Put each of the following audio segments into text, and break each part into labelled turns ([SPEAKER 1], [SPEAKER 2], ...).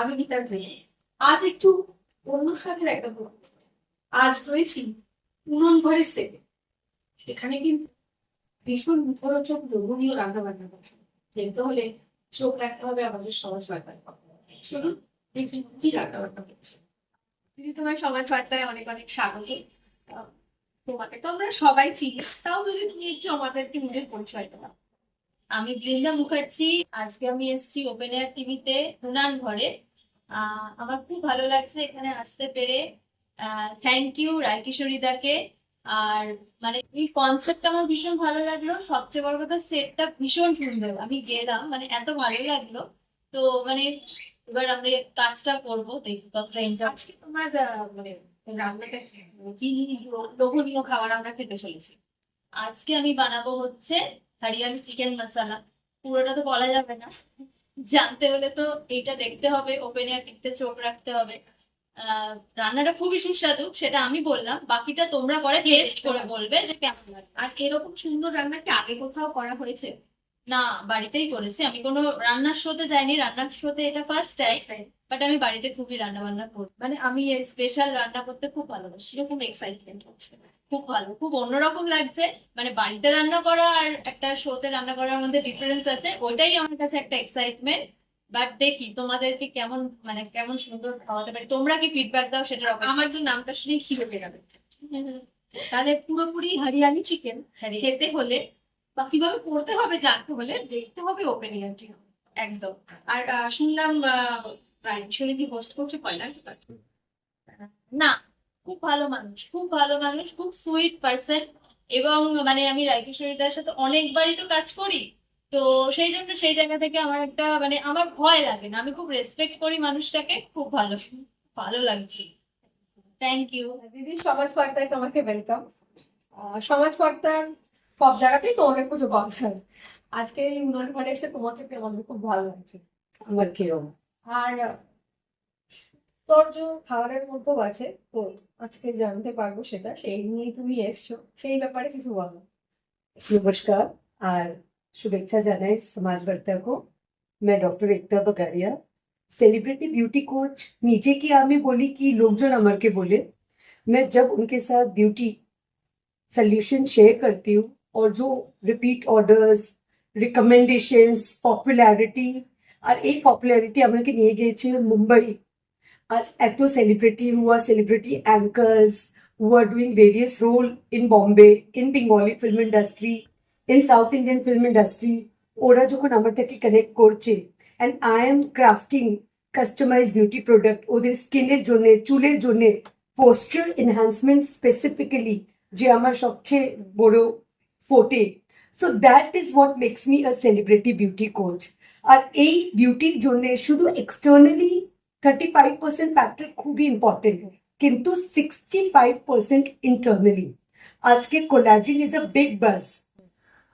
[SPEAKER 1] আমি গীতাঞ্জলি আজ একটু অন্য স্বাদের একটা ব্লগ আজ রয়েছি উনন ঘরের সেটে এখানে কিন্তু ভীষণ মুখরোচক লোভনীয় রান্না বান্না করছে। দেখতে হলে চোখ রাখতে হবে, আমাদের সমাজ বার্তায় শুনুন দেখি কি রান্না বান্না করছে। দিদি, তোমার সমাজ বার্তায় অনেক অনেক স্বাগত। তোমাকে তো আমরা সবাই চিনি। তাও যদি তুমি একটু আমাদেরকে নিজের পরিচয় দাও।
[SPEAKER 2] আমি বৃন্দা মুখার্জি। আজকে আমি এসেছি ওপেন এয়ার টিভিতে হুনান ঘরে। আমার খুব ভালো লাগছে এখানে আসতে পেরে। থ্যাংক ইউ রায়কিশোরী দাকে আর মানে এই কনসেপ্টটা আমার ভীষণ ভালো লাগল। সবচেয়ে বড় কথা সেটটা ভীষণ সুন্দর। আমি গেলাম মানে এত ভালো লাগল। তো মানে এবার আমরা কাজটা করব। দেখি কতটা এনজয়
[SPEAKER 1] আজকে তোমার মানে রান্নাটা কি? কি লোভনীয় খাবার আমরা খেতে চলেছি।
[SPEAKER 2] আজকে আমি বানাবো হচ্ছে হরিয়ালি চিকেন মশলা পুরোটা তো বলা যাবে না। জানতে হলে তো এইটা দেখতে হবে ওপেন এয়ার দেখতে চোখ রাখতে হবে। আহ, রান্নাটা খুবই সুস্বাদু সেটা আমি বললাম। বাকিটা তোমরা পরে টেস্ট করে বলবে যে কেমন
[SPEAKER 1] আর এরকম সুন্দর রান্না কি আগে কোথাও করা হয়েছে?
[SPEAKER 2] না বাড়িতেই করেছি। আমি কোনো রান্নার শোতে যাইনি। রান্নার শোতে এটা ফার্স্ট টাইম বাট আমি বাড়িতে খুবই রান্না বান্না করি। মানে আমি স্পেশাল রান্না করতে খুব ভালোবাসি।
[SPEAKER 1] এরকম এক্সাইটমেন্ট হচ্ছে।
[SPEAKER 2] খুব ভালো। খুব অন্যরকম লাগছে। মানে বাড়িতে রান্না করা আর একটা শোতে রান্না করার মধ্যে ডিফারেন্স আছে। ওইটাই আমার কাছে একটা এক্সাইটমেন্ট বাট দেখি তোমাদেরকে কেমন মানে কেমন সুন্দর খাওয়াতে পারি। তোমরা কি ফিডব্যাক দাও সেটার
[SPEAKER 1] আমার তো নামটা শুনে খিদে পেয়ে যাবে তাহলে পুরোপুরি হরিয়ালি চিকেন খেতে হলে বা কীভাবে করতে হবে জানতে হলে দেখতে হবে ওপেন ইয়ারটি
[SPEAKER 2] একদম।
[SPEAKER 1] আর শুনলাম রাইশ্বরী কি হোস্ট করছে পয়লা।
[SPEAKER 2] না, খুব ভালো মানুষ, খুব ভালো মানুষ, খুব সুইট পার্সন এবং মানে আমি রায়কিশোরীদার সাথে অনেকবারই তো কাজ করি। তো সেই জন্য সেই জায়গা থেকে আমার একটা মানে আমার ভয় লাগে না। আমি খুব রেসপেক্ট করি মানুষটাকে, খুব ভালো ভালো লাগছে। থ্যাংক ইউ
[SPEAKER 1] দিদি, সমাজ বার্তায় তোমাকে ওয়েলকাম সমাজ বার্তার সব জায়গাতেই তোমাকে খুঁজে পাওয়া যায় আজকে এই উনান ঘরে এসে তোমাকে পেয়ে আমাদের খুব ভালো লাগছে
[SPEAKER 3] আমার কেউ
[SPEAKER 1] আর তোর যে খাবারের মধ্যেও আছে তো আজকে জানতে পারবো সেটা সেই নিয়েই তুমি এসছো সেই ব্যাপারে কিছু বলো
[SPEAKER 3] नमस्कार और शुभेच्छा जानाए समाजवर्ता को मैं doctor Ekta Bagadia celebrity beauty coach नीचे की आमी बोली कि लोकजन अमर के बोले मैं जब उनके साथ ब्यूटी सोल्यूशन शेयर करती हूँ और जो रिपीट ऑर्डर्स रिकमेंडेशंस पॉपुलैरिटी আর এই পপুলারিটি আমাকে নিয়ে গিয়েছে মুম্বাই আজ এত সেলিব্রিটি হুয়া celebrity anchors who are doing various role in Bombay, in Bengali film industry, in South Indian film industry, ওরা যখন আমার থেকে কানেক্ট করছে and I am crafting customize beauty product ওদের স্কিনের জন্য চুলের জন্য পোস্টার এনহ্যান্সমেন্ট স্পেসিফিক্যালি যে আমার সবচেয়ে বড় ফোটে so that is what makes me a celebrity beauty coach আর এই বিউটির জন্য শুধু externally thirty five percent factor খুবই ইম্পর্টেন্ট কিন্তু সিক্সটি ফাইভ পার্সেন্ট ইন্টারনালি আজকে collagen is a big buzz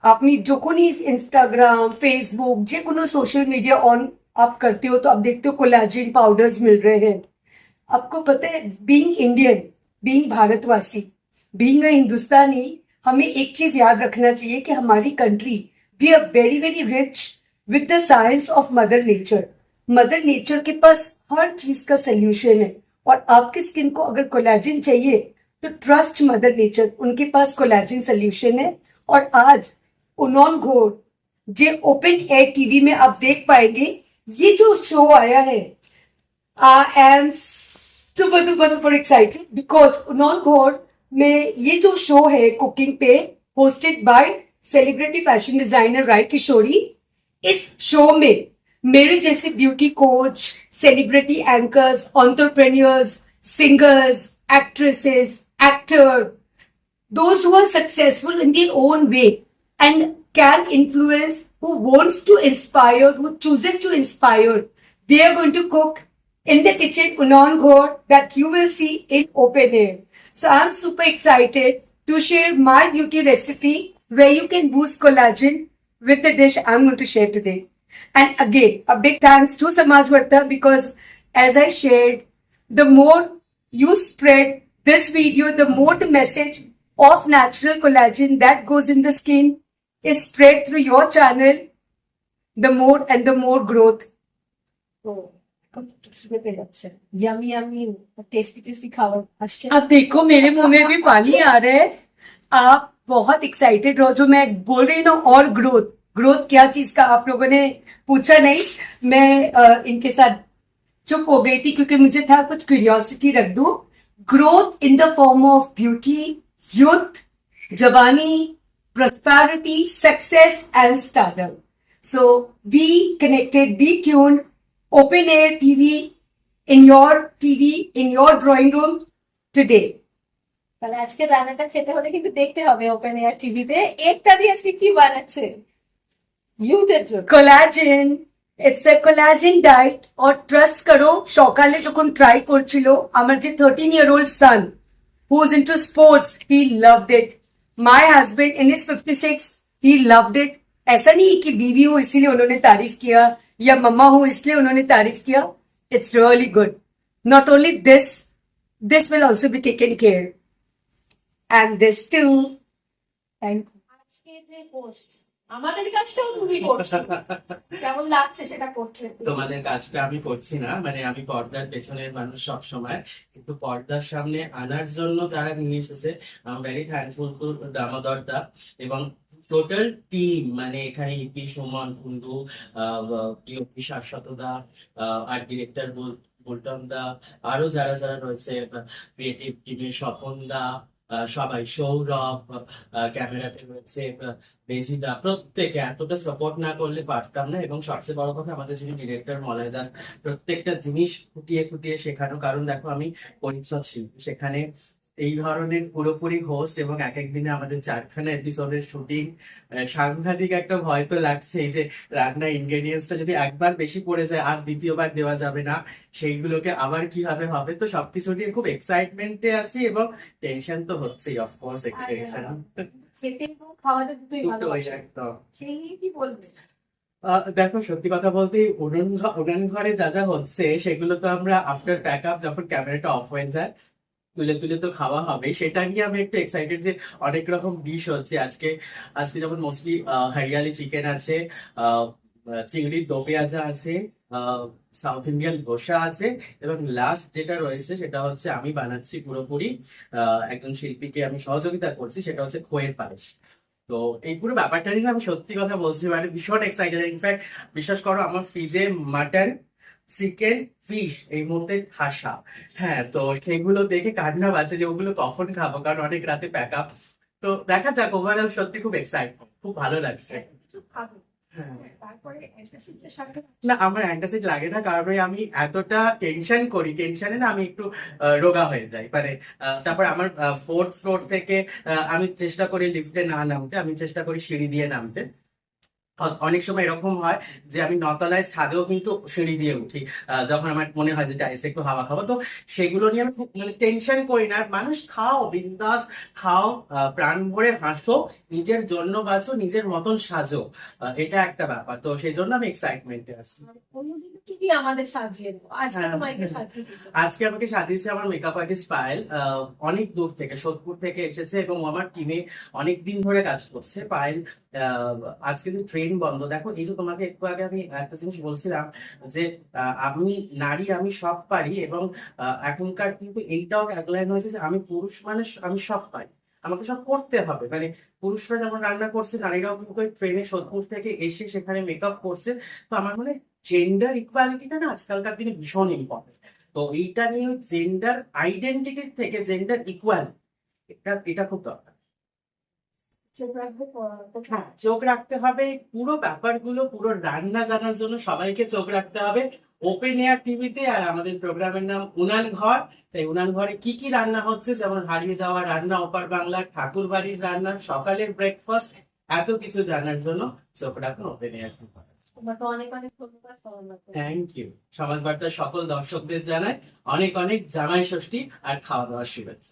[SPEAKER 3] আপনি যখনই इंस्टाग्राम फेसबुक যে কোনো सोशल मीडिया ऑन आप करते हो तो आप देखते हो कोलाजिन पाउडर्स मिल रहे हैं आपको पता है बीइंग इंडियन बीइंग भारतवासी बीइंग अ हिंदुस्तानी हमें एक चीज़ याद रखना चाहिए कि हमारी country we are very very rich with the science of mother nature mother nature के पास हर चीज़ का सोल्यूशन है। और आपकी स्किन को अगर कोलेजिन चाहिए तो ट्रस्ट मदर नेचर उनके पास कोलेजिन सोल्यूशन है। और आज उनॉन घोर, जे ओपन एयर टीवी में आप देख पाएँगे, ये जो शो आया है I am super super super excited because Unon Ghor में ये जो शो है कुकिंग पे hosted by celebrity fashion designer Rai Kishori इस शो में मेरे जैसे beauty coach celebrity anchors entrepreneurs singers actresses actor those who are successful in their own way and can influence who wants to inspire who chooses to inspire they are going to cook in the kitchen Unon Ghor that you will see in open air so i'm super excited to share my beauty recipe where you can boost collagen with the dish i'm going to share today and again a big thanks to samaj Varta because as i shared the more you spread this video, the more the message of natural collagen that goes in the skin is spread through your channel, the more and the more growth.
[SPEAKER 1] তো
[SPEAKER 4] কতটা বেড়ে tasty tasty খাবার আসছে
[SPEAKER 3] अब देखो मेरे मुँह में भी पानी आ रहा है। आप बहुत एक्साइटेड रहो जो मैं बोल रही ना और ग्रोथ ग्रोथ क्या चीज़ का? आप लोगों ने पूछा नहीं। मैं आ, इनके साथ चुप हो गई थी क्योंकि मुझे था कुछ क्यूरियोसिटी रख दू। Growth in the form of beauty youth जवानी prosperity success and startup so be connected be tuned. open air TV in your TV, in your drawing room today.
[SPEAKER 1] তাহলে আজকে রান্নাটা খেতে হলে কিন্তু দেখতে হবে ওপেন এয়ার টিভিতে একটা দিয়ে আজকে কি বানাচ্ছে ইউথের জন্য
[SPEAKER 3] collagen it's a collagen diet or trust করো সকালে যখন ট্রাই করছিল আমার যে thirteen year old son who is into sports he loved it my husband in is fifty six he loved it ऐसा नहीं कि बीवी हो इसीलिए उन्होंने तारीफ़ किया या मम्मा हूँ इसलिए उन्होंने तारीफ किया it's really good not only this this will also be taken care and this too
[SPEAKER 4] thank
[SPEAKER 1] আজকে যে পোস্ট আমাদের কাছেও তুমি করছো কেমন লাগছে সেটা করতে
[SPEAKER 5] তোমাদের কাজটা আমি করছি না মানে আমি পর্দার পেছনের মানুষ সব সময় কিন্তু পর্দার সামনে আনার জন্য যারা নিয়ে এসেছে I very thankful to Damodar da এবং টোটাল টিম মানে এখানে ইপি সুমন কুন্ডু পিওপি শাশ্বত দা আহ, আর ডিরেক্টর বুলটন দা আরও যারা যারা রয়েছে ক্রিয়েটিভ টিমের স্বপন দা সবাই সৌরভ ক্যামেরাতে রয়েছে বেজিদা প্রত্যেকে। এতটা সাপোর্ট না করলে পারতাম না এবং সবচেয়ে বড় কথা আমাদের যিনি ডিরেক্টর মলয়দা প্রত্যেকটা জিনিস ফুটিয়ে ফুটিয়ে শেখানো। কারণ দেখো আমি পরিচ্ছদ শিল্পী সেখানে এই ধরনের পুরোপুরি হোস্ট এবং এক এক দিনে আমাদের চারখানা এপিসোডের শুটিং সাংঘাতিক একটা ভয় তো লাগছে এই যে রান্না ইনগ্রেডিয়েন্টসটা যদি একবার বেশি পড়ে যায় আর দ্বিতীয়বার দেওয়া যাবে না সেইগুলোকে আবার কীভাবে হবে? তো সবকিছু নিয়ে খুব এক্সাইটমেন্টে আছি এবং টেনশন তো হচ্ছেই অফকোর্স টেনশন দেখো সত্যি কথা বলতে ঘ- উনুন ঘরে যা যা হচ্ছে সেগুলো তো আমরা আফটার প্যাক আপ যখন ক্যামেরাটা অফ হয়ে যায় তুলে তুলে তো খাওয়া হবে। সেটা নিয়ে আমি একটু এক্সাইটেড যে অনেক রকম ডিশ হচ্ছে। আজকে আজকে যেমন মোস্টলি হরিয়ালি চিকেন আছে চিংড়ির দো পেঁয়াজা আছে সাউথ ইন্ডিয়ান ধোসা আছে এবং লাস্ট যেটা রয়েছে সেটা হচ্ছে আমি বানাচ্ছি পুরোপুরি একজন শিল্পীকে আমি সহযোগিতা করছি, সেটা হচ্ছে খোয়ের পায়েস। তো এই পুরো ব্যাপারটা নিয়ে আমি সত্যি কথা বলছি মানে ভীষণ এক্সাইটেড ইনফ্যাক্ট বিশ্বাস করো, আমার ফ্রিজে মাটন চিকেন ফিশ এই মুহূর্তে ঠাসা হ্যাঁ তো সেগুলো দেখে কান্না বাজছে যে ওগুলো কখন খাব কারণ অনেক রাতে প্যাক আপ তো দেখা যাক ওভারঅল সত্যি খুব এক্সাইট খুব ভালো লাগছে। হ্যাঁ। না আমার অ্যান্টাসিড লাগে না কারণ আমি এতটা টেনশন করি টেনশনে না আমি একটু রোগা হয়ে যাই। মানে তারপর আমার ফোর্থ ফ্লোর থেকে আমি চেষ্টা করি লিফটে না নামতে আমি চেষ্টা করি সিঁড়ি দিয়ে নামতে। অনেক সময় এরকম হয় যে আমি নতলায় ছাদেও কিন্তু সিঁড়ি দিয়ে উঠি। যখন আমার মনে হয় যে টাইসে একটু হাওয়া খাব। তো সেগুলো নিয়ে আমি মানে টেনশন করি না। মানুষ খাও বিন্দাস খাও প্রাণ ভরে হাসো নিজের জন্য বাঁচো নিজের মতন সাজো। এটা একটা ব্যাপার। তো সেই জন্য আমি এক্সাইটমেন্টে আছি।
[SPEAKER 1] কি আমাদের সাজিয়ে আজকে
[SPEAKER 5] হ্যাঁ। আজকে আমাকে সাজিয়েছে আমার মেকআপ আর্টিস্ট পায়েল। অনেক দূর থেকে সোদপুর থেকে এসেছে এবং আমার টিমে অনেক দিন ধরে কাজ করছে। পায়েল আহ, আজকে যে ট্রেন বন্ধ। দেখো, এই যে তোমাকে একটু আগে আমি একটা জিনিস বলছিলাম যে আমি, নারী আমি সব পারি এবং এখনকার কিন্তু এইটাও এক লাইন হয়েছে যে আমি পুরুষ মানুষ, আমি সব পারি। আমাকে সব করতে হবে। মানে পুরুষরা যেমন রান্না করছে, নারীরাও কিন্তু ট্রেনে সোদপুর থেকে এসে সেখানে মেকআপ করছে। তো আমার মনে জেন্ডার ইকুয়ালিটিটা না আজকালকার দিনে ভীষণ ইম্পর্টেন্ট তো এইটা নিয়ে জেন্ডার আইডেন্টিটি থেকে জেন্ডার ইকুয়াল এটা এটা খুব দরকার।
[SPEAKER 1] চোখ?
[SPEAKER 5] হ্যাঁ চোখ রাখতে হবে পুরো ব্যাপারগুলো পুরো রান্না জানার জন্য সবাইকে চোখ রাখতে হবে। ওপেন এয়ার টিভিতে আর আমাদের প্রোগ্রামের নাম উনান ঘর। তাই উনান ঘরে কি কি রান্না হচ্ছে? যেমন হারিয়ে যাওয়া রান্না ওপার বাংলার ঠাকুর বাড়ির রান্না সকালের ব্রেকফাস্ট এত কিছু জানার জন্য চোখ রাখুন ওপেন এয়ার টিভি
[SPEAKER 1] তোমাকে অনেক অনেক ধন্যবাদ
[SPEAKER 5] থ্যাংক ইউ সমাজ বার্তার সকল দর্শকদের জানাই অনেক অনেক জামাই ষষ্ঠী আর খাওয়া দাওয়ার শুভেচ্ছা